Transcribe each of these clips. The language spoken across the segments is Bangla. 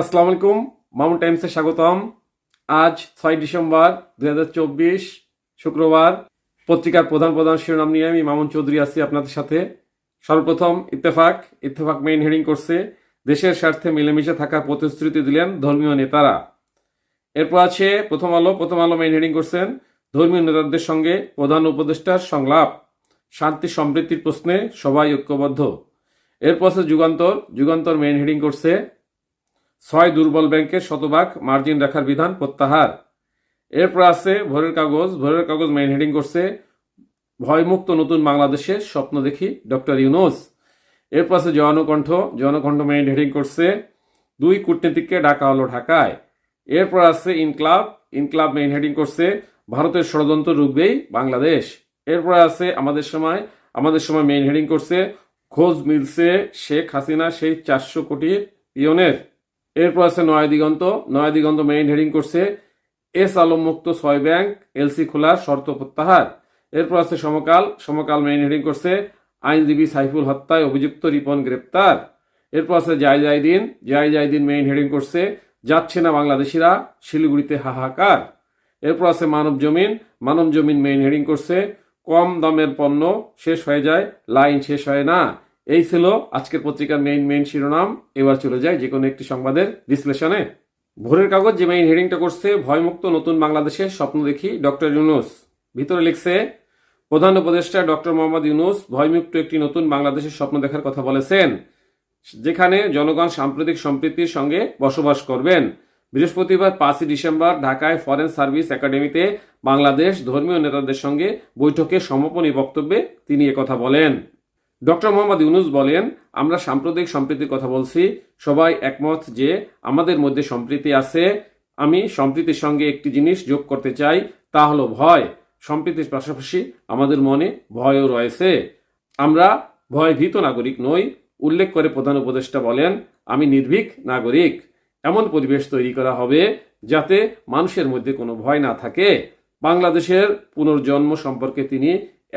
আসসালামু আলাইকুম, মামুন টাইমসে স্বাগতম। আজ ছয় ডিসেম্বর দুই হাজার চব্বিশ, শুক্রবার। পত্রিকার প্রধান প্রধান শিরোনাম নিয়ে আমি মামুন চৌধুরী আছি আপনাদের সাথে। সর্বপ্রথম ইত্তেফাক ইত্তেফাক মেইন হেডিং করছে, দেশের স্বার্থে মিলেমিশে থাকার প্রতিশ্রুতি দিলেন ধর্মীয় নেতারা। এরপর আছে প্রথম আলো প্রথম আলো মেইন হেডিং করছেন ধর্মীয় নেতাদের সঙ্গে প্রধান উপদেষ্টার সংলাপ। শান্তি সমৃদ্ধির প্রশ্নে সবাই ঐক্যবদ্ধ। এরপর আছে যুগান্তর যুগান্তর মেইন হেডিং করছে ছয় দুর্বল ব্যাংকের শতভাগ মার্জিন রাখার বিধান প্রত্যাহার। এরপর আছে ভোরের কাগজ। ভোরের কাগজ মেইন হেডিং করছে, ভয়মুক্ত নতুন বাংলাদেশের স্বপ্ন দেখি ডক্টর ইউনুস। এরপর আছে জনকণ্ঠ। জনকণ্ঠ মেইন হেডিং করছে, দুই কূটনীতিককে ডাকা হলো ঢাকায়। এরপর আছে ইনক্লাব। ইনক্লাব মেইন হেডিং করছে, ভারতের ষড়যন্ত্র রুখবেই বাংলাদেশ। এরপর আছে আমাদের সময়। আমাদের সময় মেইন হেডিং করছে, খোঁজ মিলছে শেখ হাসিনা সেই চারশো কোটি পিয়নের। এরপর আছে নয়া দিগন্ত। নয়া দিগন্ত মেইন হেডিং করছে, এস আলম মুক্ত ছয় ব্যাংক এলসি খোলার শর্ত প্রত্যাহার। এরপর আছে সমকাল সমকাল মেইন হেডিং করছে, আইনজীবী সাইফুল হত্যায় অভিযুক্ত রিপন গ্রেপ্তার। এরপর আছে জায় জায়দিন জায় জায়দিন মেইন হেডিং করছে, যাচ্ছে না বাংলাদেশিরা, শিলিগুড়িতে হাহাকার। এরপর আছে মানব জমিন মানব জমিন মেইন হেডিং করছে, কম দামের পণ্য শেষ হয়ে যায়, লাইন শেষ হয় না। এই ছিল আজকের পত্রিকার মেইন মেইন শিরোনাম। এবার চলে যায় যে কোনো একটি সংবাদের বিশ্লেষণে। ভোরের কাগজ যে মেইন হেডিংটা করছে, ভয়মুক্ত নতুন বাংলাদেশের স্বপ্ন দেখি ডক্টর ইউনুস। ভিতরে লিখছে, প্রধান উপদেষ্টা ডক্টর মোহাম্মদ ইউনুস ভয়মুক্ত একটি নতুন বাংলাদেশের স্বপ্ন দেখার কথা বলেছেন, যেখানে জনগণ সাম্প্রতিক সম্প্রীতির সঙ্গে বসবাস করবেন। বৃহস্পতিবার পাঁচই ডিসেম্বর ঢাকায় ফরেন সার্ভিস একাডেমিতে বাংলাদেশ ধর্মীয় নেতাদের সঙ্গে বৈঠকে সমাপনী বক্তব্যে তিনি একথা বলেন। ডক্টর মোহাম্মদ ইউনুস বলেন, আমরা সাম্প্রদায়িক সম্প্রীতির কথা বলছি, সবাই একমত যে আমাদের মধ্যে সম্প্রীতি আছে, আমি সম্প্রীতির সঙ্গে একটি জিনিস যোগ করতে চাই, তা হলো ভয়। সম্প্রীতির পাশাপাশি আমাদের মনে ভয়ও রয়েছে। আমরা ভয়ভীত নাগরিক নই, উল্লেখ করে প্রধান উপদেষ্টা বলেন, আমি নির্ভীক নাগরিক। এমন পরিবেশ তৈরি করা হবে যাতে মানুষের মধ্যে কোনো ভয় না থাকে। বাংলাদেশের পুনর্জন্ম সম্পর্কে তিনি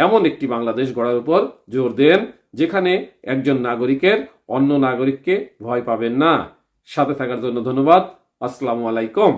এমন একটি বাংলাদেশ গড়ার উপর জোর দেন যেখানে একজন নাগরিকের অন্য নাগরিককে ভয় পাবেন না। সাথে থাকার জন্য ধন্যবাদ। আসসালামু আলাইকুম।